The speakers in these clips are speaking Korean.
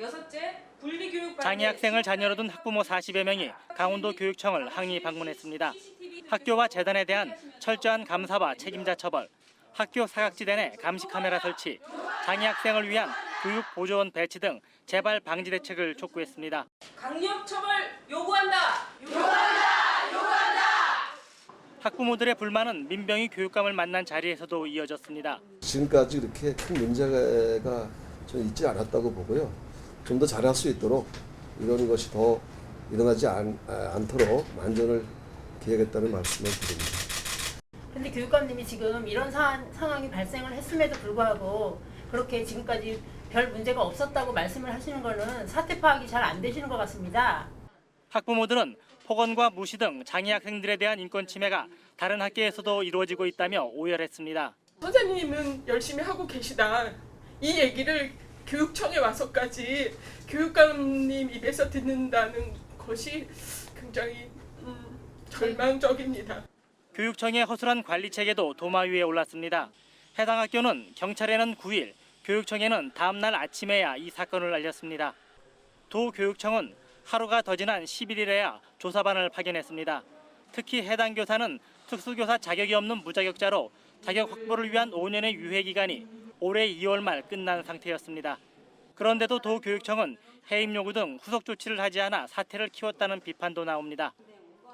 여섯째, 분리교육 장애 학생을 자녀로 둔 학부모 40여 명이 강원도 교육청을 항의 방문했습니다. 학교와 재단에 대한 철저한 감사와 책임자 처벌, 학교 사각지대 내 감시 카메라 설치, 장애 학생을 위한 교육 보조원 배치 등 재발 방지 대책을 촉구했습니다. 강력 처벌 요구한다. 학부모들의 불만은 민병희 교육감을 만난 자리에서도 이어졌습니다. 지금까지 이렇게 큰 문제가 저는 있지 않았다고 보고요. 좀 더 잘할 수 있도록 이런 것이 더 일어나지 않, 아, 않도록 만전을 기하겠다는 말씀을 드립니다. 근데 교육감님이 지금 이런 사, 상황이 발생을 했음에도 불구하고 그렇게 지금까지 별 문제가 없었다고 말씀을 하시는 거는 사태 파악이 잘 안 되시는 것 같습니다. 학부모들은 폭언과 무시 등 장애 학생들에 대한 인권 침해가 다른 학교에서도 이루어지고 있다며 오열했습니다. 선생님은 열심히 하고 계시다. 이 얘기를 교육청에 와서까지 교육감님 입에서 듣는다는 것이 굉장히 음, 절망적입니다. 교육청의 허술한 관리 체계도 도마 위에 올랐습니다. 해당 학교는 경찰에는 9일, 교육청에는 다음 날 아침에야 이 사건을 알렸습니다. 도 교육청은 하루가 더 지난 11일에야 조사반을 파견했습니다. 특히 해당 교사는 특수교사 자격이 없는 무자격자로 자격 확보를 위한 5년의 유예 기간이 올해 2월 말 끝난 상태였습니다. 그런데도 도교육청은 해임 요구 등 후속 조치를 하지 않아 사태를 키웠다는 비판도 나옵니다.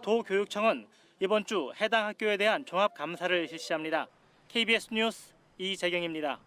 도교육청은 이번 주 해당 학교에 대한 종합 감사를 실시합니다. KBS 뉴스 이재경입니다.